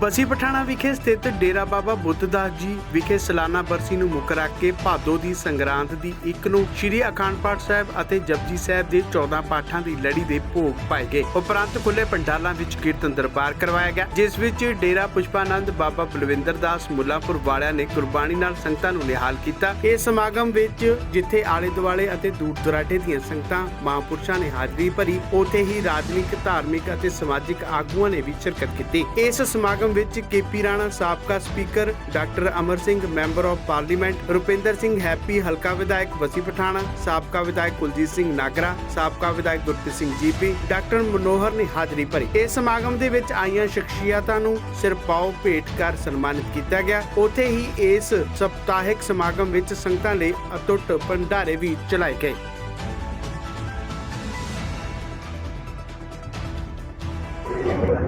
ਬਸੀ ਪਠਾਣਾ ਵਿਖੇ ਸਥਿਤ ਡੇਰਾ ਬਾਬਾ ਬੁੱਧਦਾਸ ਜੀ ਵਿਖੇ ਸਾਲਾਨਾ ਬਰਸੀ ਨੂੰ ਮੁੱਖ ਰੱਖ ਕੇ ਭਾਦੋ ਦੀ ਸੰਗਰਾਂਦ ਦੀ ਇੱਕ ਨੂੰ ਸ੍ਰੀ ਅਖੰਡ ਪਾਠ ਸਾਹਿਬ ਅਤੇ ਜਪਜੀ ਸਾਹਿਬ ਦੇ 14 ਪਾਠਾਂ ਦੀ ਲੜੀ ਦੇ ਭੋਗ ਪਾਏ ਗਏ। ਉਪਰੰਤ ਖੁੱਲੇ ਪੰਡਾਲਾਂ ਵਿੱਚ ਕੀਰਤਨ ਦਰਬਾਰ ਕਰਵਾਇਆ ਗਿਆ, ਜਿਸ ਵਿੱਚ ਡੇਰਾ ਪੁਸ਼ਪਾਨੰਦ ਬਾਬਾ ਬਲਵਿੰਦਰ ਦਾਸ ਮੁੱਲਾਂਪੁਰ ਵਾਲਿਆਂ ਨੇ ਕੁਰਬਾਨੀ ਨਾਲ ਸੰਗਤਾਂ ਨੂੰ ਨਿਹਾਲ ਕੀਤਾ। ਇਸ ਸਮਾਗਮ ਵਿੱਚ ਜਿੱਥੇ ਆਲੇ ਦੁਆਲੇ ਅਤੇ ਦੂਰ ਦੁਰਾਡੇ ਦੀਆਂ ਸੰਗਤਾਂ, ਮਹਾਂਪੁਰਸ਼ਾਂ ਨੇ ਹਾਜ਼ਰੀ ਭਰੀ, ਉੱਥੇ ਹੀ ਰਾਜਨੀਤਿਕ, ਧਾਰਮਿਕ ਅਤੇ ਸਮਾਜਿਕ ਆਗੂਆਂ ਨੇ ਵੀ ਸ਼ਿਰਕਤ ਕੀਤੀ। ਇਸ ਸਮਾਗਮ ਵਿੱਚ ਕੇਪੀ ਰਾਣਾ ਸਾਬਕਾ speaker, doctor Amar Singh, member of parliament, Rupinder Singh Happy, ਹਲਕਾ ਵਿਧਾਇਕ ਵਸੀ ਪਠਾਣਾ, ਸਾਬਕਾ ਵਿਧਾਇਕ ਕੁਲਜੀਤ ਸਿੰਘ ਨਾਗਰਾ, ਸਾਬਕਾ ਵਿਧਾਇਕ Gurpreet Singh G P, doctor Manohar ਨੇ ਹਾਜ਼ਰੀ ਭਰੀ। ਇਸ ਸਮਾਗਮ ਦੇ ਵਿੱਚ ਆਈਆਂ ਸ਼ਖਸੀਅਤਾਂ ਨੂੰ ਸਿਰਪਾਓ ਭੇਟ ਕਰ ਸਨਮਾਨਿਤ ਕੀਤਾ ਗਿਆ। ਉੱਥੇ ਹੀ ਇਸ ਸਪਤਾਹਿਕ ਸਮਾਗਮ ਵਿੱਚ ਸੰਗਤਾਂ ਲਈ ਅਤੁੱਟ ਭੰਡਾਰੇ ਵੀ ਚਲਾਏ ਗਏ।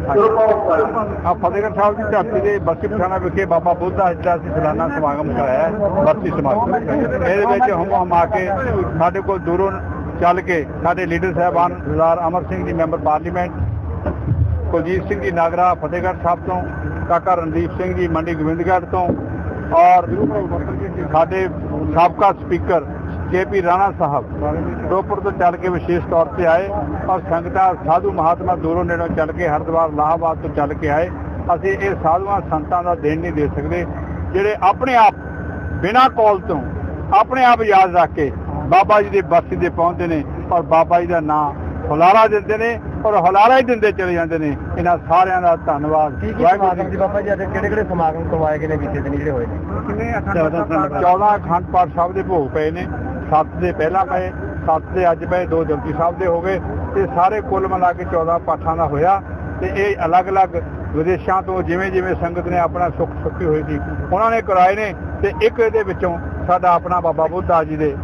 ਆ ਫਤਿਹਗੜ੍ਹ ਸਾਹਿਬ ਦੀ ਧਰਤੀ ਦੇ ਬਸੀ ਪਠਾਣਾ ਵਿਖੇ ਬਾਬਾ ਬੁੱਧਾ ਦਾ ਅਸੀਂ ਸਾਲਾਨਾ ਸਮਾਗਮ ਕਰਾਇਆ ਹੈ ਬਰਸੀ ਸਮਾਗਮ। ਇਹਦੇ ਵਿੱਚ ਹਮ ਹਮ ਆ ਕੇ ਸਾਡੇ ਕੋਲ ਦੂਰੋਂ ਚੱਲ ਕੇ ਸਾਡੇ ਲੀਡਰ ਸਾਹਿਬਾਨ ਸਰਦਾਰ ਅਮਰ ਸਿੰਘ ਜੀ ਮੈਂਬਰ ਪਾਰਲੀਮੈਂਟ ਕੁਲਜੀਤ ਸਿੰਘ ਜੀ ਨਾਗਰਾ ਫਤਿਹਗੜ੍ਹ ਸਾਹਿਬ ਤੋਂ ਕਾਕਾ ਰਣਦੀਪ ਸਿੰਘ ਜੀ ਮੰਡੀ ਗੋਬਿੰਦਗੜ੍ਹ ਤੋਂ ਔਰ ਸਾਡੇ ਸਾਬਕਾ speaker K P Rana Sahib Ropar ਤੋਂ ਚੱਲ ਕੇ ਵਿਸ਼ੇਸ਼ ਤੌਰ ਤੇ ਆਏ ਔਰ ਸੰਗਤਾਂ ਸਾਧੂ ਮਹਾਤਮਾ ਦੂਰੋਂ ਨੇੜੋਂ ਚੱਲ ਕੇ ਹਰਿਦੁਆਰ ਲਾਹਾਬਾਦ ਤੋਂ ਚੱਲ ਕੇ ਆਏ। ਅਸੀਂ ਇਹ ਸਾਧੂਆਂ ਸੰਤਾਂ ਦਾ ਦੇਣ ਨਹੀਂ ਦੇ ਸਕਦੇ ਜਿਹੜੇ ਆਪਣੇ ਆਪ ਬਿਨਾਂ ਕੌਲ ਤੋਂ ਆਪਣੇ ਆਪ ਯਾਦ ਰੱਖ ਕੇ ਬਾਬਾ ਜੀ ਦੇ ਬਰਸੀ ਦੇ ਪਹੁੰਚਦੇ ਨੇ ਔਰ ਬਾਬਾ ਜੀ ਦਾ ਨਾਮ ਹੁਲਾਰਾ ਦਿੰਦੇ ਨੇ ਔਰ ਹੁਲਾਰਾ ਹੀ ਦਿੰਦੇ ਚਲੇ ਜਾਂਦੇ ਨੇ। ਇਹਨਾਂ ਸਾਰਿਆਂ ਦਾ ਧੰਨਵਾਦ। ਸਮਾਗਮ ਸੀ ਬਾਬਾ ਜੀ ਅੱਜ ਕਿਹੜੇ ਕਿਹੜੇ ਸਮਾਗਮ ਕਰਵਾਏ ਗਏ ਨੇ ਬੀਤੇ ਦਿਨ ਜਿਹੜੇ ਹੋਏ ਨੇ? ਕਿੰਨੇ 14 ਅਖੰਡ ਪਾਠ ਸਾਹਿਬ ਦੇ ਭੋਗ ਪਏ ਨੇ। 7 ਦੇ ਪਹਿਲਾਂ ਪਏ 7 ਦੇ ਅੱਜ ਪਏ, ਦੋ ਜਪਜੀ ਸਾਹਿਬ ਦੇ ਹੋ ਗਏ ਤੇ ਸਾਰੇ ਕੁੱਲ ਮਿਲਾ ਕੇ 14 ਪਾਠਾਂ ਦਾ ਹੋਇਆ ਤੇ ਇਹ ਅਲੱਗ-ਅਲੱਗ ਵਿਦੇਸ਼ਾਂ ਤੋਂ ਜਿਵੇਂ ਜਿਵੇਂ ਸੰਗਤ ਨੇ ਆਪਣਾ ਸੁੱਖ ਸੁੱਖੀ ਹੋਈ ਸੀ, ਉਹਨਾਂ ਨੇ ਕਰਾਏ ਨੇ ਤੇ ਇੱਕ ਇਹਦੇ ਵਿੱਚੋਂ ਸਾਡਾ ਆਪਣਾ ਬਾਬਾ ਬੁੱਧਾ ਜੀ ਦੇ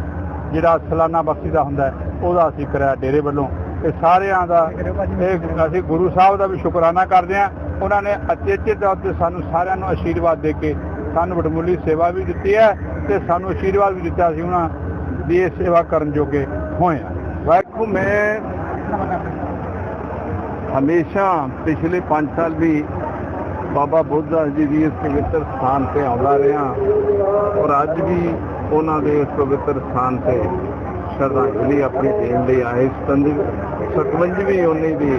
ਜਿਹੜਾ ਸਲਾਨਾ ਬਖਸ਼ੀ ਦਾ ਹੁੰਦਾ ਉਹਦਾ ਅਸੀਂ ਕਰਾਇਆ ਡੇਰੇ ਵੱਲੋਂ ਇਹ ਸਾਰਿਆਂ ਦਾ ਇਹ ਅਸੀਂ ਗੁਰੂ ਸਾਹਿਬ ਦਾ ਵੀ ਸ਼ੁਕਰਾਨਾ ਕਰਦੇ ਹਾਂ, ਉਹਨਾਂ ਨੇ ਅਚੇਚੇ ਤੌਰ ਤੇ ਸਾਨੂੰ ਸਾਰਿਆਂ ਨੂੰ ਆਸ਼ੀਰਵਾਦ ਦੇ ਕੇ ਸਾਨੂੰ ਵਡਮੁੱਲੀ ਸੇਵਾ ਵੀ ਦਿੱਤੀ ਹੈ ਤੇ ਸਾਨੂੰ ਆਸ਼ੀਰਵਾਦ ਵੀ ਦਿੱਤਾ ਸੀ ਉਹਨਾਂ ਦੀ ਇਹ ਸੇਵਾ ਕਰਨ ਜੋਗੇ ਹੋਏ ਹਾਂ ਵਾਹਿਗੁਰੂ, ਮੈਂ ਹਮੇਸ਼ਾ ਪਿਛਲੇ 5 ਸਾਲ ਵੀ ਬਾਬਾ ਬੁੱਧਾ ਜੀ ਦੀ ਇਸ ਪਵਿੱਤਰ ਸਥਾਨ ਤੇ ਆਉਂਦਾ ਰਿਹਾ ਔਰ ਅੱਜ ਵੀ ਉਹਨਾਂ ਦੇ ਇਸ ਪਵਿੱਤਰ ਸਥਾਨ ਤੇ ਸ਼ਰਧਾਂਜਲੀ ਆਪਣੀ ਦੇਣ ਲਈ ਆਏ। ਸਤੰਦ 57ਵੀਂ ਉਹਨੇ ਦੀ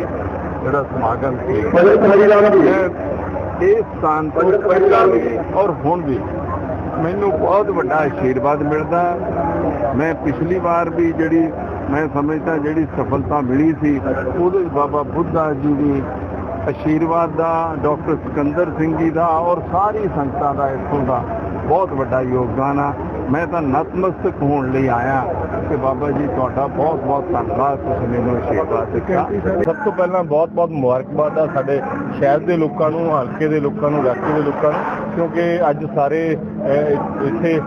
ਜਿਹੜਾ ਸਮਾਗਮ ਸੀ। ਇਹ ਸਥਾਨ ਤੋਂ ਪਹਿਲਾਂ ਵੀ ਔਰ ਹੁਣ ਵੀ ਮੈਨੂੰ ਬਹੁਤ ਵੱਡਾ ਆਸ਼ੀਰਵਾਦ ਮਿਲਦਾ। ਮੈਂ ਪਿਛਲੀ ਵਾਰ ਵੀ ਜਿਹੜੀ ਮੈਂ ਸਮਝਦਾ ਜਿਹੜੀ ਸਫਲਤਾ ਮਿਲੀ ਸੀ, ਉਹਦੇ ਬਾਬਾ ਬੁੱਧਾ ਜੀ ਦੀ ਆਸ਼ੀਰਵਾਦ ਦਾ, ਡਾਕਟਰ ਸਿਕੰਦਰ ਸਿੰਘ ਜੀ ਦਾ ਔਰ ਸਾਰੀ ਸੰਗਤਾਂ ਦਾ ਇੱਥੋਂ ਦਾ ਬਹੁਤ ਵੱਡਾ ਯੋਗਦਾਨ ਆ। ਮੈਂ ਤਾਂ ਨਤਮਸਤਕ ਹੋਣ ਲਈ ਆਇਆ ਕਿ ਬਾਬਾ ਜੀ ਤੁਹਾਡਾ ਬਹੁਤ ਬਹੁਤ ਧੰਨਵਾਦ, ਤੁਸੀਂ ਮੈਨੂੰ ਆਸ਼ੀਰਵਾਦ ਦਿੱਤਾ। ਸਭ ਤੋਂ ਪਹਿਲਾਂ ਬਹੁਤ ਬਹੁਤ ਮੁਬਾਰਕਬਾਦ ਆ ਸਾਡੇ ਸ਼ਹਿਰ ਦੇ ਲੋਕਾਂ ਨੂੰ, ਹਲਕੇ ਦੇ ਲੋਕਾਂ ਨੂੰ, ਇਲਾਕੇ ਦੇ ਲੋਕਾਂ ਨੂੰ, ਕਿਉਂਕਿ ਅੱਜ ਸਾਰੇ ਇੱਥੇ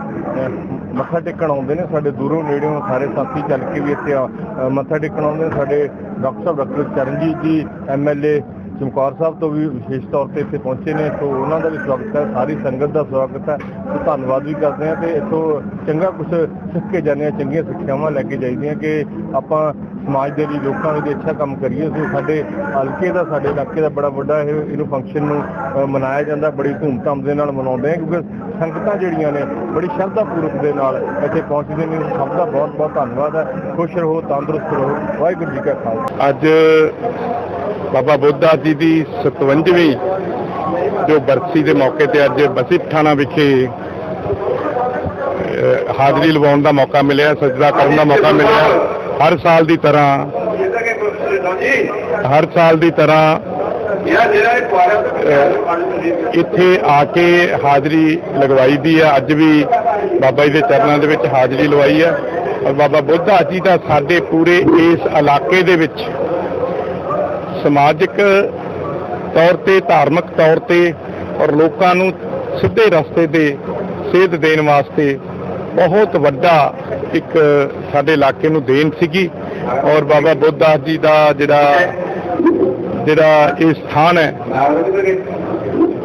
ਮੱਥਾ ਟੇਕਣ ਆਉਂਦੇ ਨੇ, ਸਾਡੇ ਦੂਰੋਂ ਨੇੜਿਓਂ ਸਾਰੇ ਸਾਥੀ ਚੱਲ ਕੇ ਵੀ ਇੱਥੇ ਮੱਥਾ ਟੇਕਣ ਆਉਂਦੇ ਨੇ। ਸਾਡੇ ਡਾਕਟਰ ਸਾਹਿਬ, ਡਾਕਟਰ ਚਰਨਜੀਤ ਜੀ ਐਮਐਲਏ ਚਮਕੌਰ ਸਾਹਿਬ ਤੋਂ ਵੀ ਵਿਸ਼ੇਸ਼ ਤੌਰ ਤੇ ਇੱਥੇ ਪਹੁੰਚੇ ਨੇ। ਸੋ ਉਹਨਾਂ ਦਾ ਵੀ ਸਵਾਗਤ ਹੈ, ਸਾਰੀ ਸੰਗਤ ਦਾ ਸਵਾਗਤ ਹੈ। ਸੋ ਧੰਨਵਾਦ ਵੀ ਕਰਦੇ ਹਾਂ ਤੇ ਇੱਥੋਂ ਚੰਗਾ ਕੁਝ ਸਿੱਖ ਕੇ ਜਾਂਦੇ ਹਾਂ, ਚੰਗੀਆਂ ਸਿੱਖਿਆਵਾਂ ਲੈ ਕੇ ਜਾਈਦੀਆਂ ਕਿ ਆਪਾਂ ਸਮਾਜ ਦੇ ਲਈ ਲੋਕਾਂ ਦੇ ਅੱਛਾ ਕੰਮ ਕਰੀਏ, ਸੋ ਸਾਡੇ ਹਲਕੇ ਦਾ, ਸਾਡੇ ਇਲਾਕੇ ਦਾ ਬੜਾ ਵੱਡਾ ਇਹ, ਇਹਨੂੰ ਫੰਕਸ਼ਨ ਨੂੰ ਮਨਾਇਆ ਜਾਂਦਾ, ਬੜੀ ਧੂਮਧਾਮ ਦੇ ਨਾਲ ਮਨਾਉਂਦੇ ਆ ਕਿਉਂਕਿ ਸੰਗਤਾਂ ਜਿਹੜੀਆਂ ਨੇ, ਬੜੀ ਸ਼ਰਧਾ ਪੂਰਵਕ ਦੇ ਨਾਲ ਇੱਥੇ ਪਹੁੰਚਦੇ ਨੇ, ਸਭ ਦਾ ਬਹੁਤ ਬਹੁਤ ਧੰਨਵਾਦ ਹੈ। ਖੁਸ਼ ਰਹੋ, ਤੰਦਰੁਸਤ ਰਹੋ। ਵਾਹਿਗੁਰੂ ਜੀ ਕਾ ਖਾਲਸਾ। ਅੱਜ ਬਾਬਾ ਬੁੱਧਾ ਜੀ ਦੀ 57ਵੀਂ ਜੋ ਬਰਸੀ ਦੇ ਮੌਕੇ ਤੇ ਅੱਜ ਬਸੀ ਥਾਣਾ ਵਿਖੇ ਹਾਜ਼ਰੀ ਲਵਾਉਣ ਦਾ ਮੌਕਾ ਮਿਲਿਆ, ਸਜਦਾ ਕਰਨ ਦਾ ਮੌਕਾ ਮਿਲਿਆ। ਹਰ ਸਾਲ ਦੀ ਤਰ੍ਹਾਂ। ਹਰ ਸਾਲ ਦੀ ਤਰ੍ਹਾਂ ਇੱਥੇ ਆ ਕੇ ਹਾਜ਼ਰੀ ਲਗਵਾਈ ਦੀ ਹੈ ਅੱਜ ਵੀ ਬਾਬਾ ਜੀ ਦੇ ਚਰਨਾਂ ਦੇ ਵਿੱਚ ਹਾਜ਼ਰੀ ਲਵਾਈ ਹੈ ਔਰ ਬਾਬਾ ਬੁੱਧਾ ਜੀ ਦਾ ਸਾਡੇ ਪੂਰੇ ਇਸ ਇਲਾਕੇ ਦੇ ਵਿੱਚ ਸਮਾਜਿਕ ਤੌਰ ਤੇ, ਧਾਰਮਿਕ ਤੌਰ ਤੇ ਔਰ ਲੋਕਾਂ ਨੂੰ ਸਿੱਧੇ ਰਸਤੇ ਤੇ ਸੇਧ ਦੇਣ ਵਾਸਤੇ ਬਹੁਤ ਵੱਡਾ ਇੱਕ ਸਾਡੇ ਇਲਾਕੇ ਨੂੰ ਦੇਣ ਸੀਗੀ ਔਰ ਬਾਬਾ ਬੁੱਧਦਾਸ ਜੀ ਦਾ ਜਿਹੜਾ ਜਿਹੜਾ ਇਹ ਸਥਾਨ ਹੈ,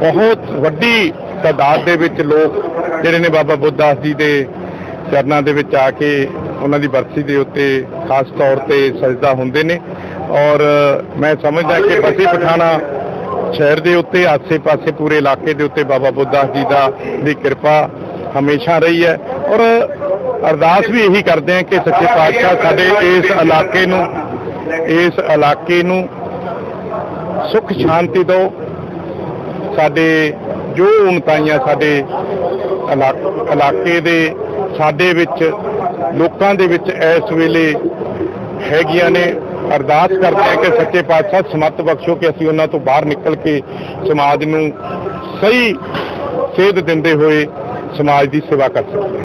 ਬਹੁਤ ਵੱਡੀ ਤਾਦਾਦ ਦੇ ਵਿੱਚ ਲੋਕ ਜਿਹੜੇ ਨੇ ਬਾਬਾ ਬੁੱਧਦਾਸ ਜੀ ਦੇ ਚਰਨਾਂ ਦੇ ਵਿੱਚ ਆ ਕੇ ਉਹਨਾਂ ਦੀ ਬਰਸੀ ਦੇ ਉੱਤੇ ਖਾਸ ਤੌਰ ਤੇ ਸਜਦਾ ਹੁੰਦੇ ਨੇ ਔਰ ਮੈਂ ਸਮਝਦਾ ਕਿ ਬਸੀ ਪਠਾਣਾ ਸ਼ਹਿਰ ਦੇ ਉੱਤੇ, ਆਸੇ-ਪਾਸੇ ਪੂਰੇ ਇਲਾਕੇ ਦੇ ਉੱਤੇ ਬਾਬਾ ਬੁੱਧਦਾਸ ਜੀ ਦਾ ਦੀ ਕਿਰਪਾ ਹਮੇਸ਼ਾ ਰਹੀ ਹੈ ਔਰ ਅਰਦਾਸ ਵੀ ਇਹੀ ਕਰਦੇ ਹਾਂ ਕਿ ਸੱਚੇ ਪਾਤਸ਼ਾਹ ਸਾਡੇ ਇਸ ਇਲਾਕੇ ਨੂੰ, ਇਸ ਇਲਾਕੇ ਨੂੰ ਸੁਖ ਸ਼ਾਂਤੀ ਦਿਓ। ਸਾਡੇ ਜੋ ਉਨਤਾਈਆਂ ਸਾਡੇ ਇਲਾ- ਇਲਾਕੇ ਦੇ, ਸਾਡੇ ਵਿੱਚ, ਲੋਕਾਂ ਦੇ ਵਿੱਚ ਇਸ ਵੇਲੇ ਹੈਗੀਆਂ ਨੇ। ਅਰਦਾਸ ਕਰਦੇ ਹਾਂ ਕਿ ਸੱਚੇ ਪਾਤਸ਼ਾਹ ਸਮਤ ਬਖਸ਼ੋ ਕਿ ਅਸੀਂ ਉਹਨਾਂ ਤੋਂ ਬਾਹਰ ਨਿਕਲ ਕੇ ਸਮਾਜ ਨੂੰ ਸਹੀ ਸੇਧ ਦਿੰਦੇ ਹੋਏ ਸਮਾਜ ਦੀ ਸੇਵਾ ਕਰ ਸਕੀਏ।